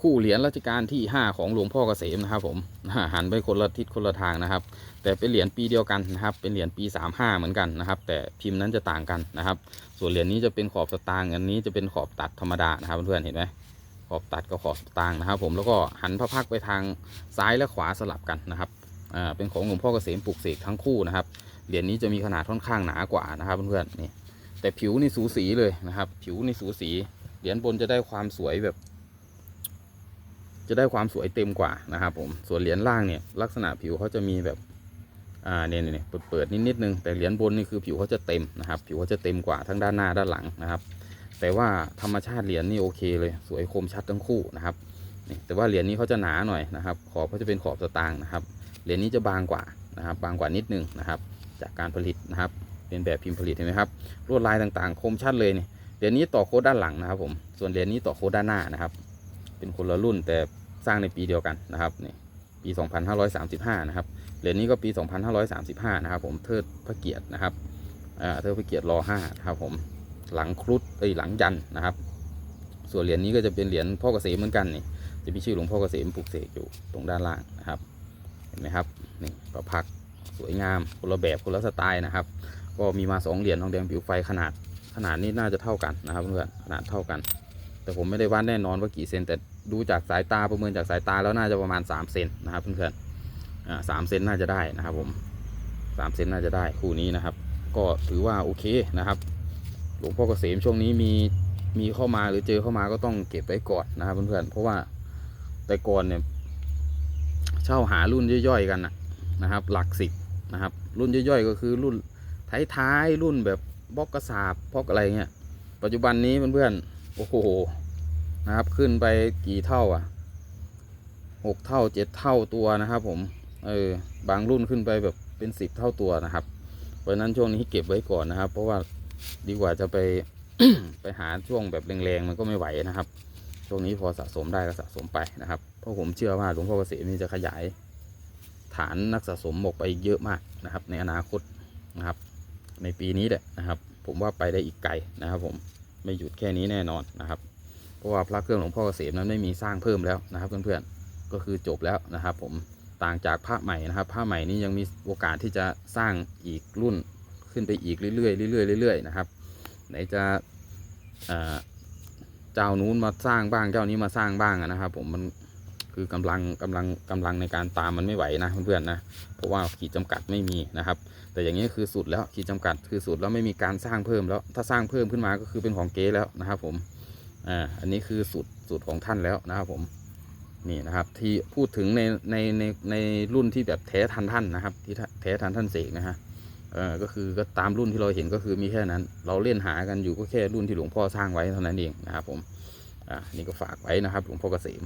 คู่เหรียญรัชกาลที่ 5 ของหลวงพ่อเกษมนะครับผมหันไปคนละทิศคนละทางนะครับ แต่เป็นเหรียญปีเดียวกันนะครับ เป็นเหรียญปี 35 เหมือนกันนะครับ แต่พิมพ์นั้นจะต่างกันนะครับ ส่วนเหรียญนี้จะเป็นขอบสตางค์อันนี้จะเป็นขอบตัดธรรมดานะครับเพื่อนๆเห็นไหมขอบตัดกับขอบสตางค์นะครับ ผมแล้วก็หันพระพักไปทางซ้ายและขวาสลับกันนะครับอ่าเป็นของหลวงพ่อเกษมปลูกเสกทั้งคู่นะครับเหรียญนี้จะมีขนาดค่อนข้างหนากว่านะครับเพื่อนๆนี่แต่ผิวนี่สูสีเลยนะครับ ผิวนี่สูสีเหรียญบนจะได้ความสวยแบบ จะได้ความสวยเต็มกว่านะครับผมส่วนเหรียญล่างเนี่ยลักษณะผิวเขาจะมีแบบอ่าเนี่ยเนี่ยเปิดเปิดนิดนิดนึงแต่เหรียญบนนี่คือผิวเขาจะเต็มนะครับ ผิวเขาจะเต็มกว่าทั้งด้านหน้าด้านหลังนะครับ แต่ว่าธรรมชาติเหรียญนี่โอเคเลยสวยคมชัดทั้งคู่นะครับนี่แต่ว่าเหรียญนี้เขาจะหนาหน่อยนะครับ ขอบเขาจะเป็นขอบสตางค์นะครับเหรียญนี้จะบางกว่านะครับ บางกว่านิดนึงนะครับ จากการผลิตนะครับ เป็นแบบพิมพ์ผลิตเห็นไหมครับลวดลายต่างๆ คมชัดเลยเนี่ยเหรียญนี้ต่อโค้ดด้านหลังนะครับผมส่วนเหรียญนี้ต่อโค้ดด้านหน้านะครับ เป็นคนละรุ่นแต่ สร้างในปีเดียวกันนะครับนี่ปี 2535 นะครับเหรียญนี้ก็ปี 2535 นะครับผมเทิดพระเกียรตินะครับอ่าเทิดพระเกียรติรอ5นะครับผมหลังครุฑเอ้ยหลังยันนะครับ ส่วนเหรียญนี้ก็จะเป็นเหรียญพ่อเกษมเหมือนกันนี่จะมีชื่อหลวงพ่อเกษมปลูกเสกอยู่ตรงด้านล่างนะครับเห็นไหมครับนี่ประพักสวยงามคนละแบบคนละสไตล์นะครับ ก็มีมาสองเหรียญทองแดงผิวไฟขนาดขนาดนี้น่าจะเท่ากันนะครับเพื่อนขนาดเท่ากัน แต่ผมไม่ได้วัดแน่นอนว่ากี่เซนแต่ ดูจากสายตาประเมินจากสายตาแล้วน่าจะประมาณ 3 เซนนะครับเพื่อนๆสามเซนน่าจะได้นะครับผมสามเซนน่าจะได้คู่นี้นะครับ ก็ถือว่าโอเคนะครับ หลวงพ่อเกษมช่วงนี้มีมีเข้ามาหรือเจอเข้ามาก็ต้องเก็บไว้ก่อนนะครับเพื่อนๆเพราะว่าแต่ก่อนเนี่ยเช่าหารุ่นย่อยๆกันนะนะครับ หลักสิบนะครับ รุ่นย่อยๆ ก็คือรุ่นท้ายๆรุ่นแบบบล็อกกระสาบพอกอะไรเงี้ยปัจจุบันนี้เพื่อนๆโอ้โห นะครับ ขึ้นไปกี่เท่าอะหกเท่าเจ็ดเท่าตัวนะครับผม เออบางรุ่นขึ้นไปแบบเป็นสิบเท่าตัวนะครับ เพราะนั้นช่วงนี้เก็บไว้ก่อนนะครับ เพราะว่าดีกว่าจะไปไปหาช่วงแบบแรงๆมันก็ไม่ไหวนะครับ ช่วงนี้พอสะสมได้ก็สะสมไปนะครับ เพราะผมเชื่อว่าหลวงพ่อเกษมนี่จะขยาย ฐานนักสะสมออกไปเยอะมากนะครับ ในอนาคตนะครับ ในปีนี้แหละนะครับ ผมว่าไปได้อีกไกลนะครับ ผมไม่หยุดแค่นี้แน่นอนนะครับ เพราะว่าพระเครื่องหลวงพ่อเกษมนั้นไม่มีสร้างเพิ่มแล้วนะครับเพื่อนๆก็คือจบแล้วนะครับ ผมต่างจากพระใหม่นะครับพระใหม่นี้ยังมีโอกาสที่จะสร้างอีกรุ่นขึ้นไปอีกเรื่อยๆเรื่อยๆเรื่อยๆนะครับ ไหนจะเจ้านู้นมาสร้างบ้างเจ้านี้มาสร้างบ้างนะครับ ผมมันคือกำลังกำลังกำลังในการตามมันไม่ไหวนะเพื่อนๆนะเพราะว่าขีดจำกัดไม่มีนะครับ แต่อย่างนี้คือสุดแล้วขีดจำกัดคือสุดแล้วไม่มีการสร้างเพิ่มแล้วถ้าสร้างเพิ่มขึ้นมาก็คือเป็นของเก๊แล้วนะครับ ผม อ่าอันนี้คือสูตรสูตรของท่านแล้วนะครับผมนี่นะครับที่พูดถึงในในในในรุ่นที่แบบแท้ทันท่านนะครับ ที่แท้ทันท่านเสกนะฮะเออก็คือก็ตามรุ่นที่เราเห็นก็คือมีแค่นั้น เราเล่นหากันอยู่ก็แค่รุ่นที่หลวงพ่อสร้างไว้เท่านั้นเองนะครับผมอ่านี่ก็ฝากไว้นะครับ หลวงพ่อเกษม